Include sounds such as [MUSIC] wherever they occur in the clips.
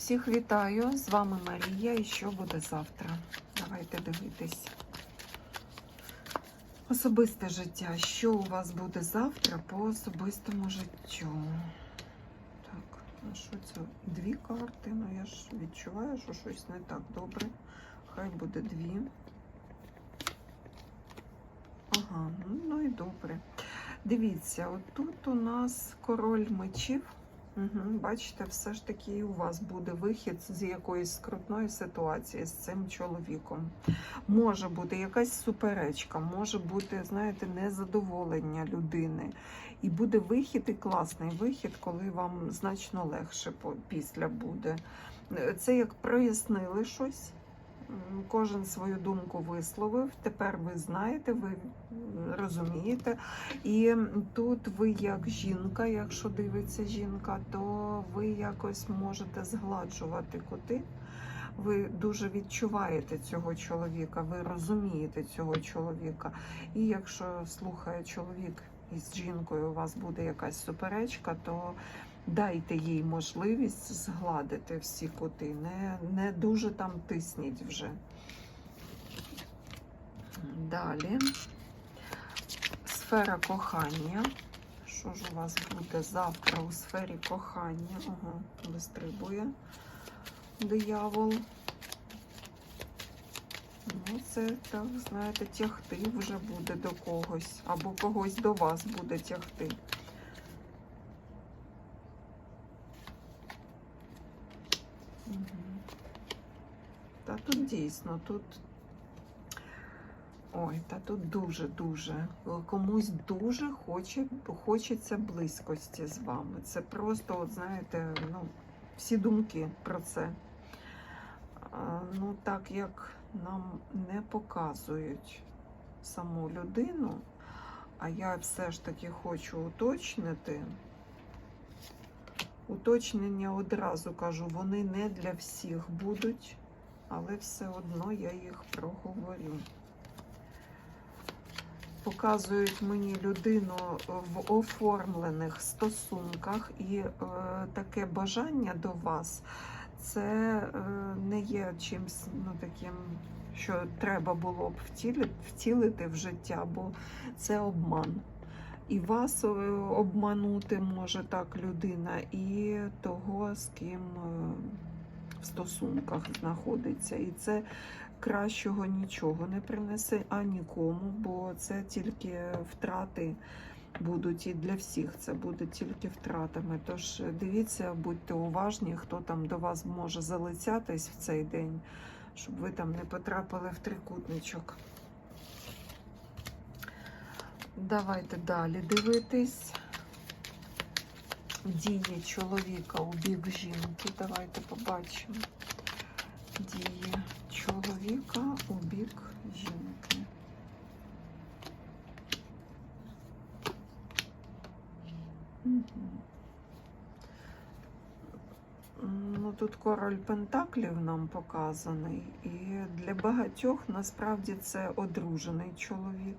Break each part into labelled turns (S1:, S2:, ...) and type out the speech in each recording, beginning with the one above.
S1: Всіх вітаю! З вами Марія і що буде завтра? Давайте дивитись. Особисте життя. Що у вас буде завтра по особистому життю? Так, ну що це? Дві карти. Ну я ж відчуваю, що щось не так добре. Хай буде дві. Ага, ну, ну і добре. Дивіться, отут у нас король мечів. Угу, бачите, все ж таки у вас буде вихід з якоїсь скрутної ситуації з цим чоловіком. Може бути якась суперечка, може бути, знаєте, незадоволення людини. І буде вихід, і класний вихід, коли вам значно легше після буде. Це як прояснили щось. Кожен свою думку висловив. Тепер ви знаєте, ви розумієте. І тут ви як жінка, якщо дивиться жінка, то ви якось можете згладжувати кути. Ви дуже відчуваєте цього чоловіка, ви розумієте цього чоловіка. І якщо слухає чоловік із жінкою, у вас буде якась суперечка, то дайте їй можливість згладити всі кути. Не, не дуже там тисніть вже. Далі сфера кохання. Що ж у вас буде завтра у сфері кохання? Ага, вистрибує диявол. Ну, це так, знаєте, тягти вже буде до когось, або когось до вас буде тягти. Та тут дійсно, тут Ой, та тут дуже-дуже. Комусь дуже хоче, хочеться близькості з вами. Це просто, от знаєте, ну, всі думки про це. Ну, так як нам не показують саму людину, а я все ж таки хочу уточнити. Уточнення одразу кажу, вони не для всіх будуть, але все одно я їх проговорю показують мені людину в оформлених стосунках, і е, таке бажання до вас це е, не є чимось ну, таким, що треба було б втілити, втілити в життя, бо це обман. І вас е, обманути може так людина, і того, з ким е, в стосунках знаходиться. І це кращого нічого не принесе а нікому, бо це тільки втрати будуть і для всіх це буде тільки втратами. Тож дивіться, будьте уважні, хто там до вас може залицятись в цей день, щоб ви там не потрапили в трикутничок. Давайте далі дивитись. Дії чоловіка у бік жінки. Давайте побачимо. Дії чоловіка у бік жінки. Ну, тут король Пентаклів нам показаний, і для багатьох насправді це одружений чоловік.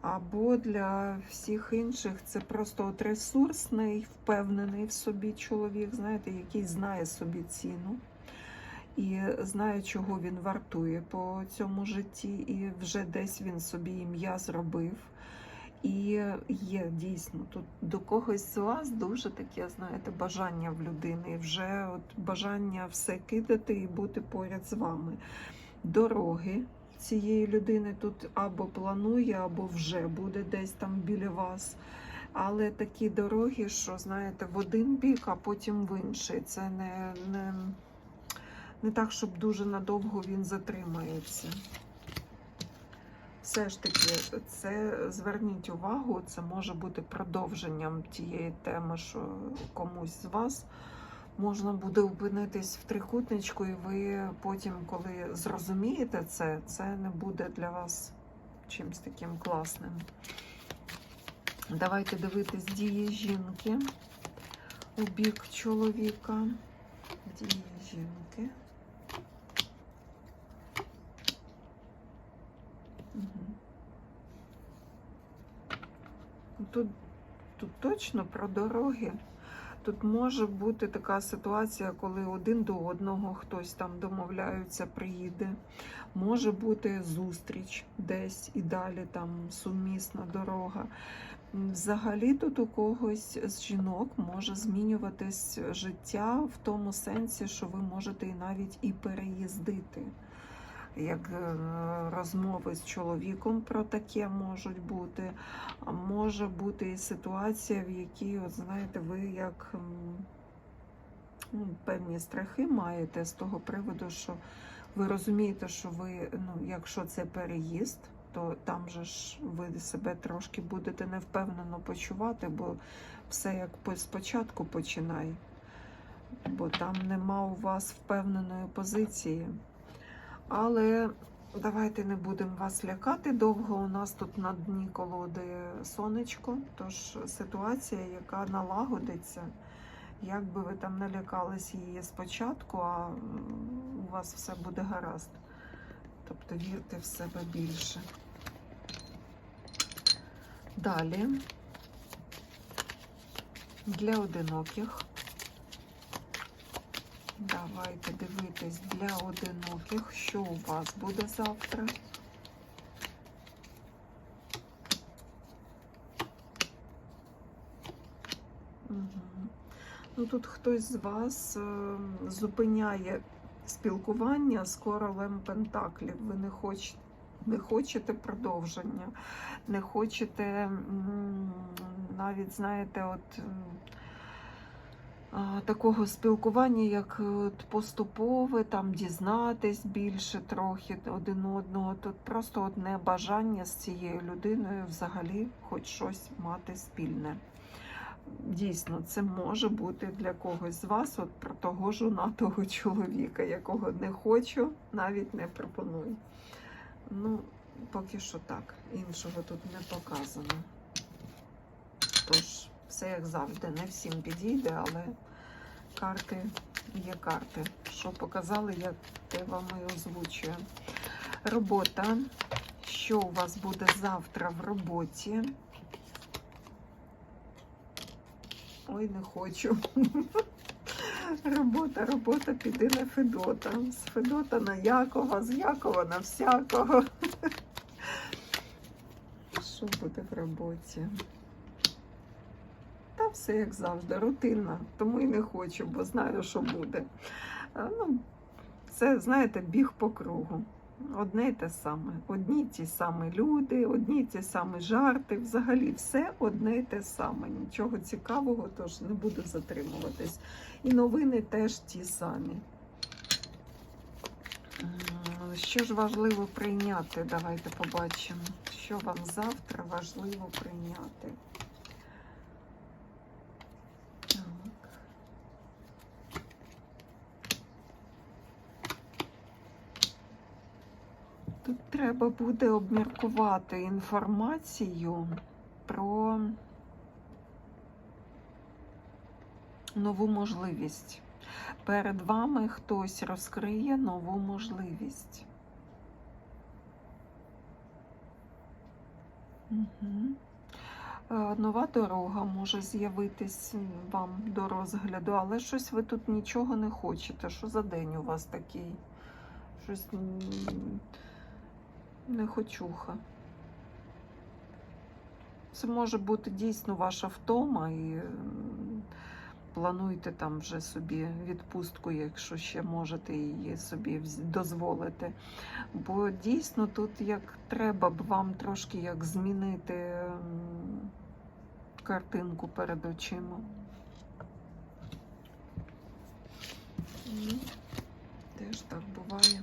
S1: Або для всіх інших це просто от ресурсний, впевнений в собі чоловік, знаєте, який знає собі ціну і знає, чого він вартує по цьому житті, і вже десь він собі ім'я зробив. І є дійсно тут до когось з вас дуже таке, знаєте, бажання в людини, вже от бажання все кидати і бути поряд з вами. Дороги цієї людини тут або планує, або вже буде десь там біля вас. Але такі дороги, що знаєте, в один бік, а потім в інший. Це не, не, не так, щоб дуже надовго він затримається. Все ж таки, це зверніть увагу, це може бути продовженням тієї теми, що комусь з вас можна буде опинитись в трикутничку, і ви потім, коли зрозумієте це, це не буде для вас чимось таким класним. Давайте дивитись дії жінки у бік чоловіка. Дії жінки. Мгм. Тут, тут точно про дороги. Тут може бути така ситуація, коли один до одного хтось там домовляється, приїде. Може бути зустріч десь і далі там сумісна дорога. Взагалі тут у когось з жінок може змінюватись життя в тому сенсі, що ви можете і навіть і переїздити. Як е, розмови з чоловіком про таке можуть бути. Може бути і ситуація, в якій, от знаєте, ви як ну, певні страхи маєте з того приводу, що ви розумієте, що ви, ну, якщо це переїзд, то там же ж ви себе трошки будете невпевнено почувати, бо все як спочатку починай, бо там нема у вас впевненої позиції. Але давайте не будемо вас лякати довго. У нас тут на дні колоди сонечко, тож ситуація, яка налагодиться. Як би ви там не лякались її спочатку, а у вас все буде гаразд. Тобто вірте в себе більше. Далі для одиноких. Давайте дивитись для одиноких, що у вас буде завтра. Угу. Ну, тут хтось з вас е, зупиняє спілкування з королем Пентаклів. Ви не хочете. Не хочете продовження, не хочете навіть, знаєте, от такого спілкування, як от поступове, там дізнатись більше трохи один одного. Тут просто от небажання з цією людиною взагалі хоч щось мати спільне. Дійсно, це може бути для когось з вас, от про того жонатого чоловіка, якого не хочу, навіть не пропоную. Ну, поки що так. Іншого тут не показано. Тож, все як завжди, не всім підійде, але карти є карти. Що показали, я те вам і озвучую. Робота. Що у вас буде завтра в роботі? Ой, не хочу. [LAUGHS] Робота, робота, піди на Федота. З Федота на Якова, з Якова на всякого. [LAUGHS] Що буде в роботі? Все як завжди, рутинна, тому і не хочу, бо знаю, що буде. Ну, це, знаєте, біг по кругу. Одне й те саме. Одні ті самі люди, одні ті самі жарти. Взагалі все одне й те саме. Нічого цікавого, тож не буду затримуватись. І новини теж ті самі. Що ж важливо прийняти? Давайте побачимо, що вам завтра важливо прийняти. Так. Тут треба буде обміркувати інформацію про нову можливість. Перед вами хтось розкриє нову можливість. Угу. Нова дорога може з'явитись вам до розгляду, але щось ви тут нічого не хочете. Що за день у вас такий? Щось м, не хочуха. Це може бути дійсно ваша втома і плануйте там вже собі відпустку, якщо ще можете її собі дозволити. Бо дійсно тут як треба б вам трошки як змінити картинку перед очима. Теж так буває.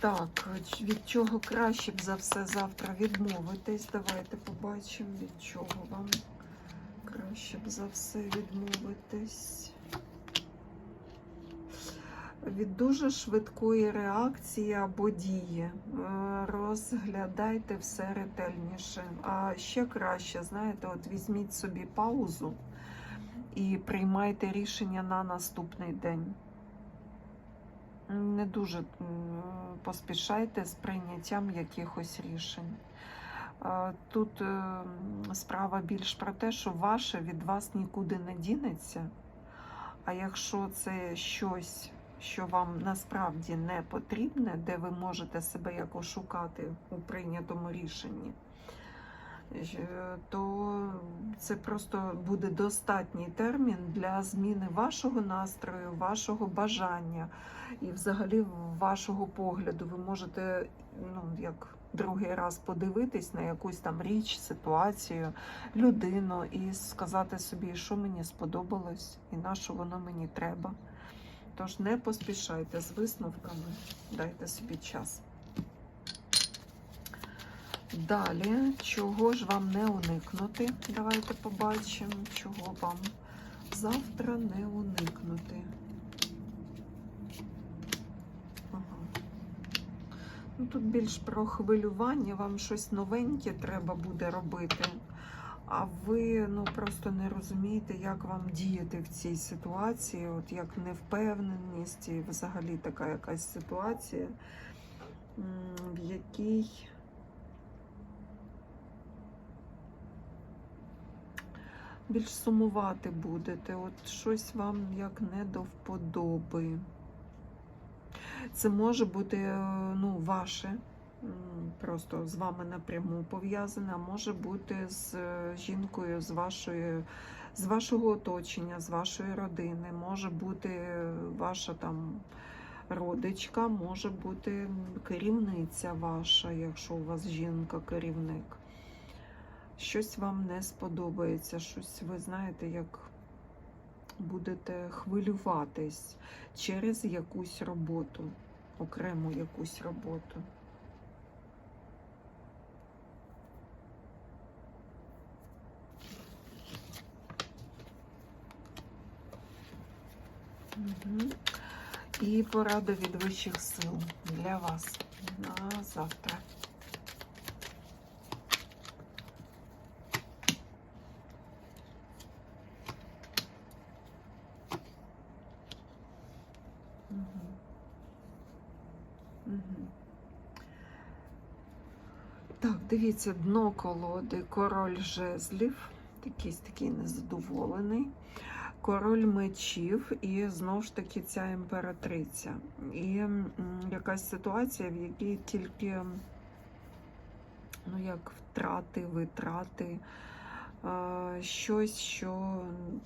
S1: Так, від чого краще б за все завтра відмовитись? Давайте побачимо, від чого вам краще б за все відмовитись. Від дуже швидкої реакції або дії. Е, Розглядайте все ретельніше. А ще краще, знаєте, от візьміть собі паузу і приймайте рішення на наступний день. Не дуже поспішайте з прийняттям якихось рішень. Е, Тут е, справа більш про те, що ваше від вас нікуди не дінеться. А якщо це щось, що вам насправді не потрібне, де ви можете себе якось шукати у прийнятому рішенні, то це просто буде достатній термін для зміни вашого настрою, вашого бажання і взагалі вашого погляду. Ви можете, ну, як другий раз подивитись на якусь там річ, ситуацію, людину і сказати собі, що мені сподобалось і на що воно мені треба. Тож не поспішайте з висновками, дайте собі час. Далі, чого ж вам не уникнути? Давайте побачимо, чого вам завтра не уникнути. Ага. Ну, тут більш про хвилювання, вам щось новеньке треба буде робити. А ви ну просто не розумієте, як вам діяти в цій ситуації, от як невпевненість, і взагалі така якась ситуація, в якій більш сумувати будете. От щось вам як не до вподоби. Це може бути е, ну, ваше, просто з вами напряму пов'язане, а може бути з е, жінкою з вашої, з вашого оточення, з вашої родини, може бути е, ваша там родичка, може бути керівниця ваша, якщо у вас жінка-керівник. Щось вам не сподобається, щось ви знаєте, як будете хвилюватись через якусь роботу, окрему якусь роботу. Мгм. І порада від вищих сил для вас на завтра. Так, дивіться, дно колоди, король жезлів, якийсь такий незадоволений, король мечів і знову ж таки ця імператриця. І якась ситуація, в якій тільки ну, як втрати, витрати, щось, що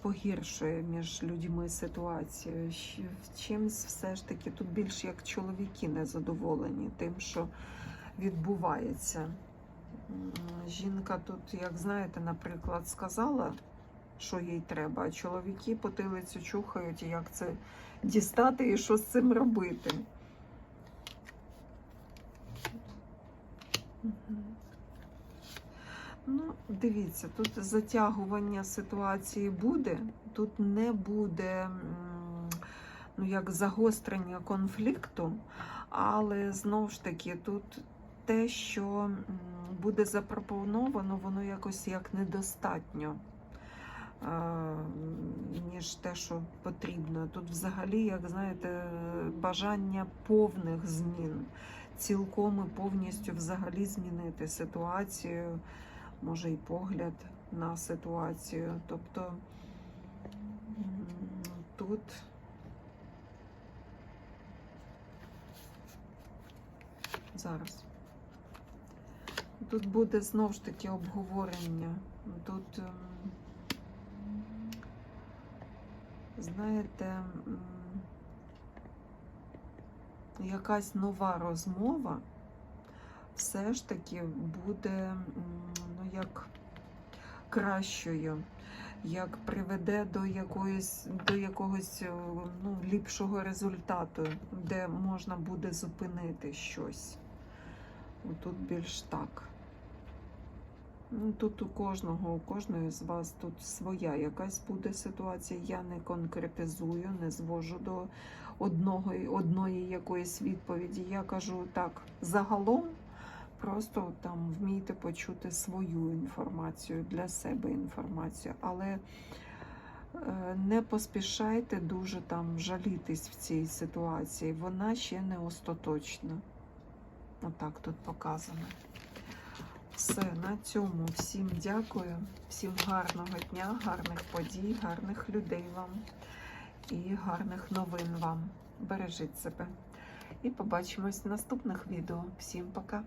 S1: погіршує між людьми ситуацію. Щ- Чимсь все ж таки тут більш як чоловіки незадоволені тим, що відбувається. Жінка тут, як знаєте, наприклад, сказала, що їй треба, а чоловіки потилицю чухають, як це дістати і що з цим робити. Мгм. Ну, дивіться, тут затягування ситуації буде, тут не буде ну, як загострення конфлікту, але знову ж таки, тут те, що буде запропоновано, воно якось як недостатньо. е, Ніж те, що потрібно. Тут взагалі, як знаєте, бажання повних змін, цілком і повністю взагалі змінити ситуацію, може і погляд на ситуацію. Тобто тут зараз. Тут буде знову ж таки обговорення. Тут, ем, знаєте, якась нова розмова все ж таки буде як кращою, як приведе до якоїсь до якогось е, ну, ліпшого результату, де можна буде зупинити щось. Тут більш так. Ну, Тут у кожного, у кожної з вас тут своя якась буде ситуація. Я не конкретизую, не звожу до одного, одної якоїсь відповіді. Я кажу так, загалом просто там вмійте почути свою інформацію, для себе інформацію, але е, не поспішайте дуже там жалітись в цій ситуації. Вона ще не остаточна. Отак тут показано. Все, на цьому всім дякую, всім гарного дня, гарних подій, гарних людей вам і гарних новин вам. Бережіть себе. І побачимось в наступних відео. Всім пока!